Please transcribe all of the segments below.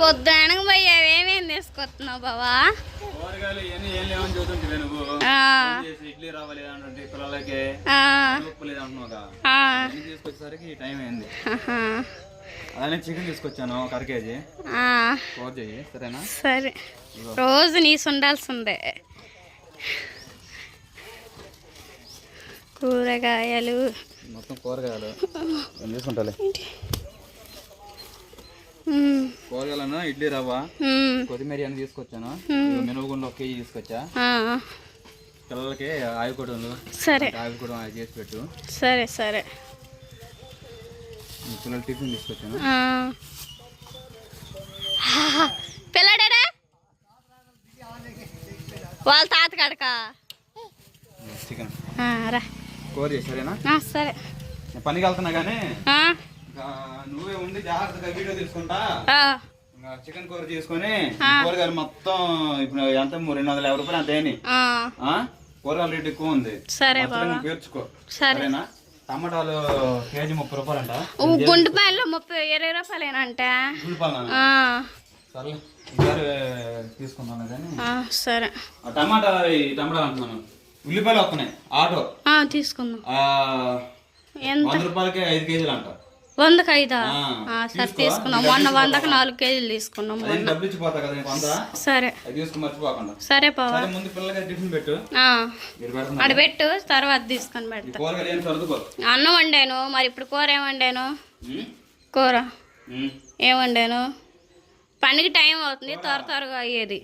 పొద్దున పోయావు ఏమేమి తీసుకొస్తున్నావు బావా? ఇడ్లీ రావాలి పిల్లలకి తీసుకొచ్చేసరికి టైం అయింది. అలానే చికెన్ తీసుకొచ్చాను ఒక అర కేజీ. సరేనా? సరే. రోజు నీసు ఉండాల్సిందే కూరగాయలు. మొత్తం కూరగాయలు. తీసుకుంటాలే? కూరగాయలను ఇడ్లీ రవ్వ కొత్తిమీర అన్ని తీసుకొచ్చాను. మినపగుండ్లు ఒక కేజీ తీసుకొచ్చా? పిల్లలకి ఆవికొడలు సరే. ఆవికొడం అది చేసి పెట్టు. సరే సరే. పిల్లలు టిఫిన్ తీసుకొచ్చాను. పిల్లాడారా వాళ్ళ తాత కాడకా? చికెన్. రా. కూర చేసి సరేనా? సరే. పనికి వెళ్తున్నా కానీ నువ్వే ఉండి జాగ్రత్తగా వీడియో తీసుకుంటా. చికెన్ కూర చేసుకొని కూరగాయలు మొత్తం ఇప్పుడు ఎంత? రెండు వందల యాభై రూపాయలు అంత అయినాయి. ఆ, ఆ? కూరగాయల రేట్ ఎక్కువ ఉంది. సరే పేర్చుకో. సరే. సరేనా? టమాటాలు కేజీ ముప్పై రూపాయలు అంట ఊ, గుండు పాయలు ముప్పై ఇరవై రూపాయలేనంట. కానీ. సరే. ఆ టమాటా ఈ టమాటాలు అంటున్నాను. ఉల్లిపాయలు వస్తున్నాయి. ఆటో. తీసుకుందాం. వంద రూపాయలకి ఐదు కేజీలు అంట వందకు ఐదా సరే తీసుకో. తీసుకున్నాం. మొన్న వందకు నాలుగు కేజీలు తీసుకున్నాం వంద? సరే. సరే బావా. అక్కడ పెట్టు తర్వాత తీసుకొని పెడతా. అన్నం వండాను. మరి ఇప్పుడు కూర ఏం వండాను? కూర. ఏం వండాను? పనికి టైం అవుతుంది త్వర త్వరగా అయ్యేది.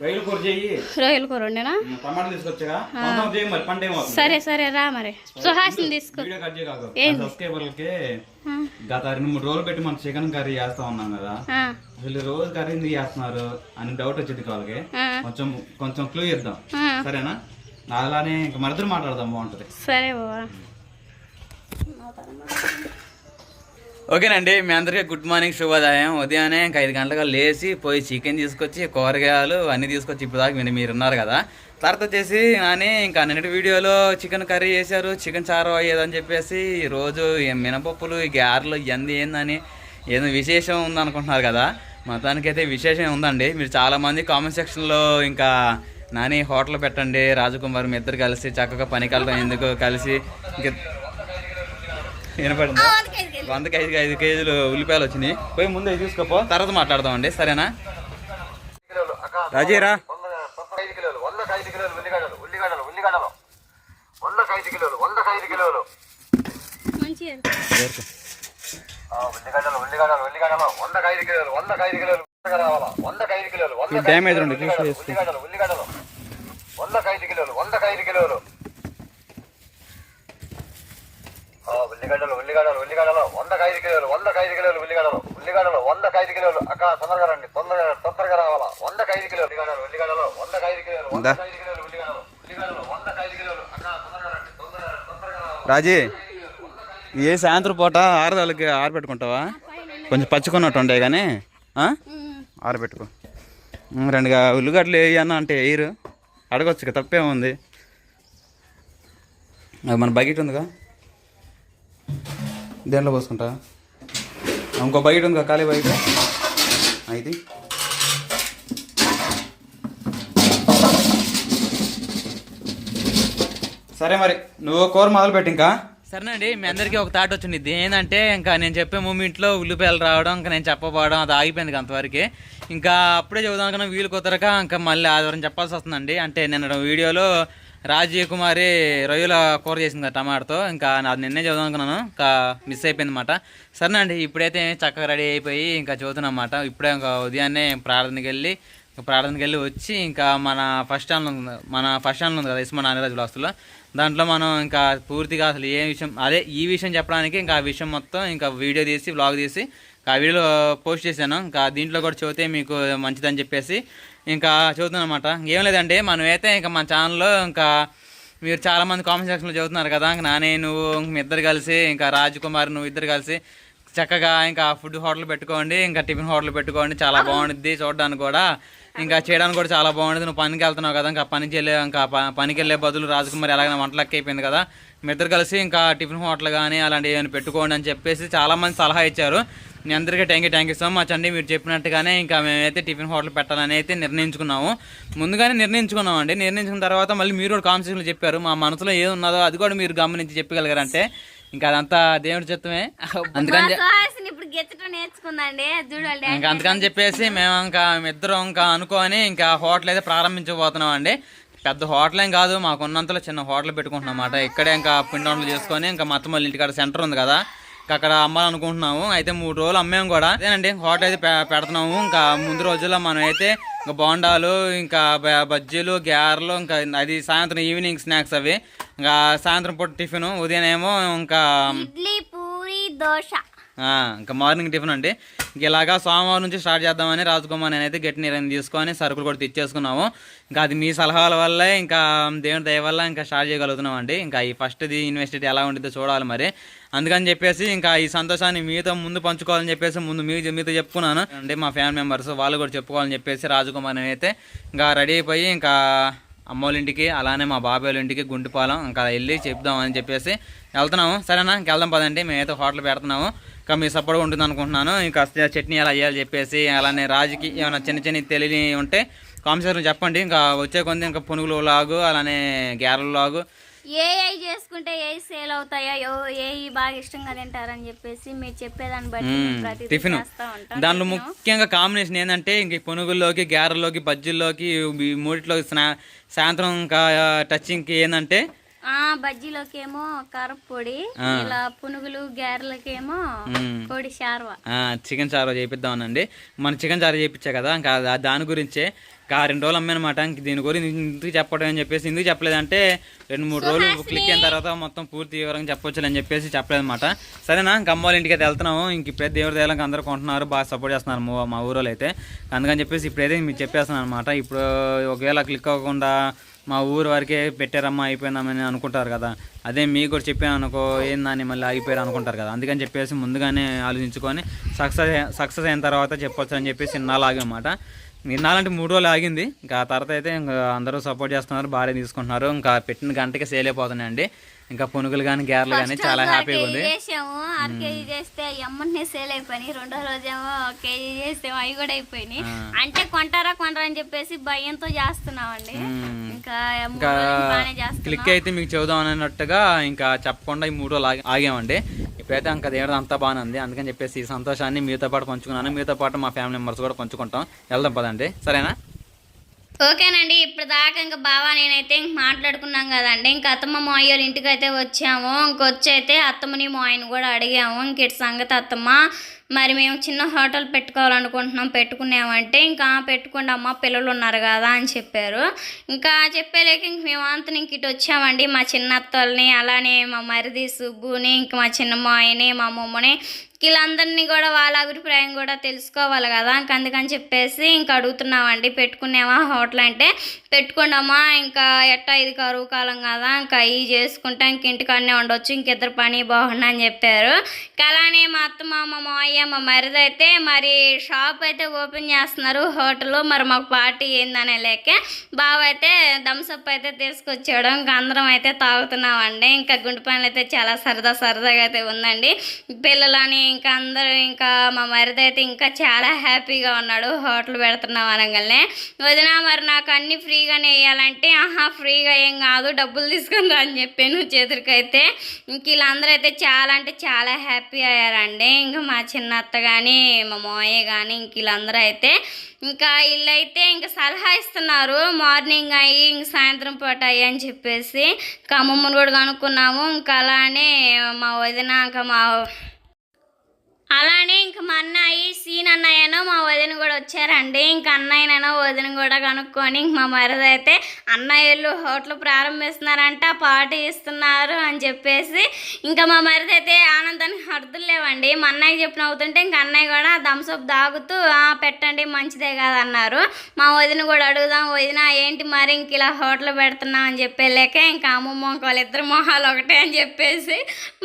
రైలు కూర చెయ్యి. రొయ్యల కూర వండానా? ఉమ్, టమాటాలు తీసుకొచ్చగా? కొంచెం చేయి మరి పంట ఏమవుతుంది సరే సరే రా మరి. సుహాసిని తీసుకో. Video cut? సబ్స్క్రైబర్లకి గత రెండు మూడు రోజులు పెట్టి మనం చికెన్ కర్రీ చేస్తా ఉన్నాం కదా. అసలు రోజు కర్రీ ఎందుకు చేస్తున్నారు అని డౌట్ వచ్చింది వాళ్ళకి కొంచెం కొంచెం క్లూ ఇద్దాం. సరేనా? అలానే ఇంకా మన ఇద్దరు మాట్లాడదాం బాగుంటది. సరే బావా. ఓకేనండి మీ అందరికీ గుడ్ మార్నింగ్ శుభోదయం. ఉదయాన్నే ఇంకా ఐదు గంటలకు లేచి పోయి చికెన్ తీసుకొచ్చి కూరగాయలు అన్నీ తీసుకొచ్చి ఇప్పటిదాకా మీరు మీరు ఉన్నారు కదా. తర్వాత వచ్చేసి నాని ఇంకా నిన్నటి వీడియోలో చికెన్ కర్రీ చేశారు చికెన్ చారు అయ్యేదని చెప్పేసి రోజు మినపప్పులు ఈ గారెలు ఇవన్నీ ఏందని ఏదో విశేషం ఉందనుకుంటున్నారు కదా. మొత్తానికైతే విశేషం ఉందండి. మీరు చాలామంది కామెంట్ సెక్షన్లో ఇంకా నాని హోటల్ పెట్టండి రాజకుమార్ మీ ఇద్దరు కలిసి చక్కగా పనికి ఎందుకు కలిసి ఇంకా వినపడిందా? వందకి ఐదు ఐదు కేజీలు ఉల్లిపాయలు వచ్చినాయి. పోయి ముందు తీసుకోపో తర్వాత మాట్లాడదామండి సరేనా? రాజీరా? ఐదు కిలోలు వందకు ఐదు కిలోలు ఉల్లిగడ్డలు ఉల్లిగడ్డలు ఉల్లిగడ్డలు వందకు ఐదు కిలోలు వందకు ఐదు కిలోలు మంచిగా ఆ, ఉల్లిగడ్డలు ఉల్లిగడ్డలు ఉల్లిగడ్డలు. వందకు ఐదు కిలోలు వందకు ఐదు కిలోలు ఉల్లిగడ్డ రావాలా వందకు ఐదు కిలోలు వందకు ఐదు డ్యామేజ్ చూసి. ఉల్లిగడ్డలు ఉల్లిగడ్డలు వందకు ఐదు కిలోలు వందకు ఐదు కిలోలు. ఆ, ఉల్లిగడ్డలు ఉల్లిగడ్డలు వందకు ఐదు కిలోలు వందకు ఐదు కిలోలు ఉల్లిగడ్డలు ఉల్లిగడ్డలు వందకు ఐదు కిలోలు. అక్క తొందరగా రండి తొందరగా తొందరగా రావాలా? వందకు ఐదు కిలోలు ఉల్లిగడ్డలు ఉల్లిగడ్డలు వందకు ఐదు కిలోలు వందకు ఐదు కిలోలు ఉల్లిగడ్డలు ఉల్లిగడ్డలు వందకు ఐదు కిలోలు. అక్క తొందరగా రండి తొందరగా తొందరగా రావాలా? రాజీ ఏ సాయంత్రం పూట ఆరుదలకి ఆరబెట్టుకుంటావా? కొంచెం పచ్చుకున్నట్టు ఉండే కానీ ఆ? ఆరబెట్టుకో. రెండుగా ఉల్లిగడ్డలు వేయి అన్న అంటే వేయరు అడగొచ్చు తప్పేముంది? అది మన బకెట్ ఉందిగా? దేంట్లో పోసుకుంటా? ఇంకో బయట ఉంది ఖాళీ బయట. అయితే సరే మరి నువ్వు కూర మొదలు పెట్టి ఇంకా. సరేనండి మీ అందరికీ ఒక థాట్ వచ్చింది. ఏంటంటే ఇంకా నేను చెప్పే మూమెంట్లో ఉల్లిపాయలు రావడం ఇంకా నేను చెప్పబోవడం అది ఆగిపోయింది అంతవరకే అంతవరకు. ఇంకా అప్పుడే చదువుదాం కన్నా వీలు కుదరక ఇంకా మళ్ళీ ఆదివారం చెప్పాల్సి వస్తుందండి. అంటే నిన్న వీడియోలో రాజీవ్ కుమారి రొయ్యల కూర చేసింది టమాటాతో ఇంకా అది నిన్నే చదువు అనుకున్నాను ఇంకా మిస్ అయిపోయింది అనమాట సరేనండి ఇప్పుడైతే చక్కగా రెడీ అయిపోయి ఇంకా చదువుతున్నాం ఇప్పుడే ఇంకా ఉదయాన్నే ప్రార్థనకి వెళ్ళి ప్రార్థనకి వెళ్ళి వచ్చి ఇంకా మన ఫస్ట్ ఛానల్ ఉంది మన ఫస్ట్ ఛానల్ ఉంది కదా ఇస్మా నానిరాజు వ్లాస్తులో దాంట్లో మనం ఇంకా పూర్తిగా అసలు ఏ విషయం అదే ఈ విషయం చెప్పడానికి ఇంకా ఆ విషయం మొత్తం ఇంకా వీడియో తీసి బ్లాగ్ తీసి ఆ వీడియోలో పోస్ట్ చేశాను. ఇంకా దీంట్లో కూడా చదివితే మీకు మంచిదని చెప్పేసి ఇంకా చదువుతున్నానమాట ఏం లేదండి మనమైతే ఇంకా మన ఛానల్లో ఇంకా మీరు చాలామంది కామెంట్ సెక్షన్లో చదువుతున్నారు కదా ఇంకా నానే నువ్వు మీ ఇద్దరు కలిసి ఇంకా రాజకుమార్ నువ్వు ఇద్దరు కలిసి చక్కగా ఇంకా ఫుడ్ హోటల్ పెట్టుకోండి ఇంకా టిఫిన్ హోటల్ పెట్టుకోండి చాలా బాగుంటుంది చూడడానికి కూడా. ఇంకా చేయడానికి కూడా చాలా బాగుంటుంది నువ్వు పనికి వెళ్తున్నావు కదా ఇంకా పనికి వెళ్ళే ఇంకా పనికి వెళ్ళే బదులు రాజకుమారి ఎలాగైనా వంటలకి అయిపోయింది కదా మీ ఇద్దరు కలిసి ఇంకా టిఫిన్ హోటల్ కానీ అలాంటివి ఏమైనా పెట్టుకోండి అని చెప్పేసి చాలామంది సలహా ఇచ్చారు. మీ అందరికీ thank you thank you so much అండి. మీరు చెప్పినట్టుగానే ఇంకా మేమైతే టిఫిన్ హోటల్ పెట్టాలని అయితే నిర్ణయించుకున్నాము. ముందుగానే నిర్ణయించుకున్నాం అండి నిర్ణయించుకున్న తర్వాత మళ్ళీ మీరు కూడా కాన్వర్సేషన్లో చెప్పారు. మా మనసులో ఏది ఉన్నదో అది కూడా మీరు గమనించి చెప్పగలిగారంటే ఇంకా అదంతా దేవుడి చిత్తమే. అందుకని ఇంకా అందుకని చెప్పేసి మేము ఇంకా ఇద్దరం ఇంకా అనుకొని ఇంకా హోటల్ అయితే ప్రారంభించబోతున్నాం అండి పెద్ద హోటల్ ఏం కాదు మాకు ఉన్నంతలో చిన్న హోటల్ పెట్టుకుంటున్నాం అన్నమాట. ఇక్కడే ఇంకా పిండి వంటలు చేసుకొని ఇంకా మొత్తం మళ్ళీ ఇంటికాడ సెంటర్ ఉంది కదా. అక్కడ అమ్మాలనుకుంటున్నాము. అయితే మూడు రోజులు అమ్మాము కూడా. అదేనండి హోటల్ అయితే పెడుతున్నాము. ఇంకా ముందు రోజుల్లో మనం అయితే ఇంకా బోండాలు ఇంకా బజ్జీలు గ్యారలు ఇంకా అది సాయంత్రం ఈవినింగ్ స్నాక్స్ అవి. ఇంకా సాయంత్రం పూట టిఫిన్ ఉదయం ఏమో ఇంకా ఇడ్లీ పూరి దోశ. ఇంకా మార్నింగ్ టిఫిన్ అండి. ఇంక ఇలాగా సోమవారం నుంచి స్టార్ట్ చేద్దామని రాజకుమార్ నేనైతే గట్టి నీరని తీసుకొని సరుకులు కూడా తెచ్చేసుకున్నాము. ఇంకా అది మీ సలహాల వల్లే ఇంకా దేవుని దయ వల్ల ఇంకా స్టార్ట్ చేయగలుగుతున్నాం అండి ఇంకా ఈ ఫస్ట్ది ఇన్వెస్టిటీ ఎలా ఉంటుందో చూడాలి మరి. అందుకని చెప్పేసి ఇంకా ఈ సంతోషాన్ని మీతో ముందు పంచుకోవాలని చెప్పేసి ముందు మీ మీతో చెప్పుకున్నాను. అంటే మా ఫ్యామిలీ మెంబర్స్ వాళ్ళు కూడా చెప్పుకోవాలని చెప్పేసి రాజకుమార్ నేనైతే ఇంకా రెడీ అయిపోయి ఇంకా అమ్మోళ్ళ ఇంటికి అలానే మా బాబాయ్ వాళ్ళ ఇంటికి గుంటిపాలెం ఇంకా వెళ్ళి చెప్దాం అని చెప్పేసి వెళ్తున్నాము. సరేనా? ఇంక వెళ్దాం పదండి. మేమైతే హోటల్ పెడుతున్నాము. ఇంకా మీ సపోర్ట్ ఉంటుంది అనుకుంటున్నాను. ఇంకా చట్నీ ఎలా చేయాలి చెప్పేసి అలానే రాజుకి ఏమైనా చిన్న చిన్న తెలియని ఉంటే కామెంట్స్ చెప్పండి. ఇంకా వచ్చే కొంత ఇంకా పునుగులు లాగు అలానే గ్యారెలు లాగు. ఏ చేసుకుంటే ఏ సేల్ అవుతాయో? ఏ బాగా ఇష్టంగా తింటారని చెప్పేసి మీరు చెప్పేదాన్ని బట్టి టిఫిన్. దాంట్లో ముఖ్యంగా కాంబినేషన్ ఏంటంటే ఇంక పునుగుల్లోకి గ్యారెల్లోకి బజ్జీల్లోకి మూడిట్లోకి స్నా సాయంత్రం ఇంకా టచింగ్కి ఏంటంటే ఆ బజ్జీలోకి ఏమో కారపొడి ఇలా పునుగులు గారెలకేమో పొడి శార్వా చికెన్ చారు చేపిద్దామనండి. మన చికెన్ చారు చేయించా కదా ఇంకా దాని గురించే. ఇంకా రెండు రోజులు అమ్మానమాట ఇంక దీని గురించి ఎందుకు చెప్పడం అని చెప్పేసి ఎందుకు చెప్పలేదంటే రెండు మూడు రోజులు క్లిక్ అయిన తర్వాత మొత్తం పూర్తి వివరంగా చెప్పొచ్చు అని చెప్పేసి చెప్పలేదన్నమాట సరేనా ఇంకా అమ్మ వాళ్ళ ఇంటికి అయితే వెళ్తున్నాము. ఇంక ఇప్పుడైతే దేవుడి దేవాలకి అందరూ కొంటున్నారు బాగా సపోర్ట్ చేస్తున్నారు మా- మా ఊరోళ్ళు అయితే. అందుకని చెప్పేసి ఇప్పుడైతే మీకు చెప్పేస్తున్నాను అనమాట ఇప్పుడు ఒకవేళ క్లిక్ అవ్వకుండా మా ఊరు వరకే పెట్టారమ్మా అయిపోయిందామని అనుకుంటారు కదా. అదే మీకు కూడా చెప్పాను అనుకో ఏందని మళ్ళీ ఆగిపోయారు అనుకుంటారు కదా. అందుకని చెప్పేసి ముందుగానే ఆలోచించుకొని సక్సెస్ సక్సెస్ అయిన తర్వాత చెప్పొచ్చు అని చెప్పేసి ఇన్నాళ్ళు ఆగమాట ఇన్నాళ్ళంటే మూడు రోజులు ఆగింది. ఇంకా తర్వాత అయితే ఇంకా అందరూ సపోర్ట్ చేస్తున్నారు భార్య తీసుకుంటున్నారు. ఇంకా పెట్టిన గంటకి సేల్ అయిపోతున్నాయండి. ఇంకా పునుగులు కానీ గ్యారెలు కానీ చాలా హ్యాపీగా ఉంది. చేసాము. అర కేజీ చేస్తే సేల్ అయిపోయినాయి. రెండో రోజేమో కేజీ చేస్తే అవి కూడా అయిపోయినాయి. అంటే కొంటారా కొంటారా అని చెప్పేసి భయంతో చేస్తున్నామండి. ఇంకా క్లిక్ అయితే మీకు చెబుదాం అన్నట్టుగా ఇంకా చెప్పకుండా ఈ మూడు ఆగామండి. ఇప్పుడైతే ఇంకా దేవుడు అంతా బాగానే ఉంది. అందుకని చెప్పేసి ఈ సంతోషాన్ని మీతో పాటు పంచుకున్నాను. మీతో పాటు మా ఫ్యామిలీ మెంబర్స్ కూడా పంచుకుంటాం. వెళ్దాం పదండి. సరేనా? ఓకేనండి. ఇప్పుడు దాకా ఇంకా బావా నేనైతే ఇంక మాట్లాడుకున్నాం కదండి. ఇంకా అత్తమ్మ మాయ వాళ్ళ ఇంటికి అయితే వచ్చాము. ఇంకొచ్చి అయితే అత్తమ్మని మాయని కూడా అడిగాము. ఇంక ఇటు సంగతి అత్తమ్మ. మరి మేము చిన్న హోటల్ పెట్టుకోవాలనుకుంటున్నాం పెట్టుకున్నామంటే ఇంకా పెట్టుకోండి అమ్మ పిల్లలు ఉన్నారు కదా అని చెప్పారు. ఇంకా చెప్పేలేక ఇంక మేము అంతా ఇంక ఇటు వచ్చామండి. మా చిన్న అత్తల్ని అలానే మా మరిది సుబ్బుని ఇంక మా చిన్న మాయని మా మమ్మని వీళ్ళందరినీ కూడా వాళ్ళ అభిప్రాయం కూడా తెలుసుకోవాలి కదా. ఇంక అందుకని చెప్పేసి ఇంకా అడుగుతున్నామండి. పెట్టుకునేవా హోటల్ అంటే? పెట్టుకున్నామా? ఇంకా ఎట్టా ఇది కరువు కాలం కదా. ఇంకా ఇవి చేసుకుంటా ఇంక ఇంటికాడనే ఉండొచ్చు. ఇంకిద్దరు పని బాగుండు అని చెప్పారు. ఇంకా అలానే మా అత్త మా మా మావయ్య మా మరిది అయితే మరి షాప్ అయితే ఓపెన్ చేస్తున్నారు హోటల్. మరి మాకు పార్టీ ఏందనే లేక బావ అయితే థమ్స్అప్ అయితే తీసుకొచ్చాడు. ఇంకా అందరం అయితే తాగుతున్నామండి. ఇంకా గుండు పనులు అయితే చాలా సరదా సరదాగా అయితే ఉందండి. పిల్లలని ఇంకా అందరూ ఇంకా మా మరిది అయితే ఇంకా చాలా హ్యాపీగా ఉన్నాడు. హోటల్ పెడుతున్నాం అనగానే. వదిన మరి నాకు అన్ని ఫ్రీగానే వేయాలంటే ఆహా ఫ్రీగా ఏం కాదు డబ్బులు తీసుకుని అని చెప్పాను చేతురికైతే ఇంక వీళ్ళందరూ అయితే చాలా అంటే చాలా హ్యాపీ అయ్యారండి. ఇంకా మా చిన్న అత్త కానీ మా మావయ్య కానీ ఇంక వీళ్ళందరూ అయితే. ఇంకా వీళ్ళైతే ఇంకా సలహా ఇస్తున్నారు. మార్నింగ్ అయ్యి ఇంక సాయంత్రం పూట అయ్యి అని చెప్పేసి. ఇంకా అమ్మమ్మను కూడా కనుక్కున్నాము. ఇంకా అలానే మా వదిన ఇంకా మా అలానే ఇంక మా అన్నయ్య సీన్ అన్నయ్యను మా వదిన కూడా వచ్చారండి. ఇంక అన్నయ్యనో వదిన కూడా కనుక్కొని ఇంక మా మరిది అయితే అన్నయ్యలు హోటల్ ప్రారంభిస్తున్నారంట పార్టీ ఇస్తున్నారు అని చెప్పేసి ఇంకా మా మరిది అయితే ఆనందానికి హద్దులు లేవండి. మా అన్నయ్య చెప్పిన అవుతుంటే ఇంక అన్నయ్య కూడా థమ్స్అప్ తాగుతూ పెట్టండి మంచిదే కాదన్నారు మా వదిన కూడా అడుగుదాం వదిన ఏంటి మరి ఇంక ఇలా హోటల్ పెడుతున్నాం అని చెప్పేలేక ఇంకా అమ్మమ్మ వాళ్ళిద్దరు మొహాలు ఒకటే అని చెప్పేసి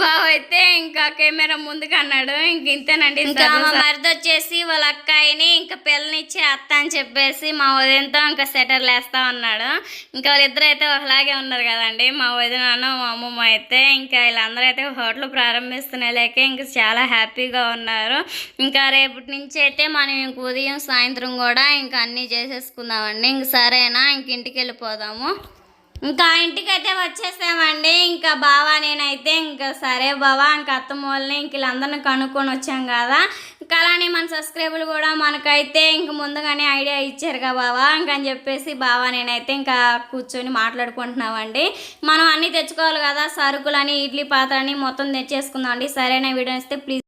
బావ అయితే ఇంకా కెమెరా ముందుకు అన్నాడు. ఇంక ఇంతేనండి ఇంకా మా మరిది వచ్చేసి వాళ్ళ అక్కాయిని ఇంకా పిల్లనిచ్చి అత్త అని చెప్పేసి మా వదినతో ఇంకా సెటర్లు వేస్తా ఉన్నాడు ఇంకా వాళ్ళిద్దరు అయితే ఒకలాగే ఉన్నారు కదండి. మా వదిన మా అమ్మమ్మ అయితే ఇంకా వీళ్ళందరూ అయితే హోటల్ ప్రారంభిస్తున్న లేక ఇంకా చాలా హ్యాపీగా ఉన్నారు. ఇంకా రేపటి నుంచి అయితే మనం ఇంక ఉదయం సాయంత్రం కూడా ఇంకా అన్నీ చేసేసుకుందామండి. ఇంక సరేనా? ఇంక ఇంటికి వెళ్ళిపోదాము. ఇంకా ఇంటికి అయితే వచ్చేసామండి. ఇంకా బావా నేనైతే ఇంకా సరే బావా ఇంకా అత్తమ్మ వాళ్ళని ఇంక వీళ్ళందరిని కనుక్కొని వచ్చాం కదా. ఇంకా అలానే మన సబ్స్క్రైబర్లు కూడా మనకైతే ఇంక ముందుగానే ఐడియా ఇచ్చారు కదా బావా. ఇంకా అని చెప్పేసి బావా నేనైతే ఇంకా కూర్చొని మాట్లాడుకుంటున్నామండి. మనం అన్నీ తెచ్చుకోవాలి కదా సరుకులని ఇడ్లీ పాత్రని మొత్తం తెచ్చేసుకుందాం అండి సరైన వీడియో ఇస్తే ప్లీజ్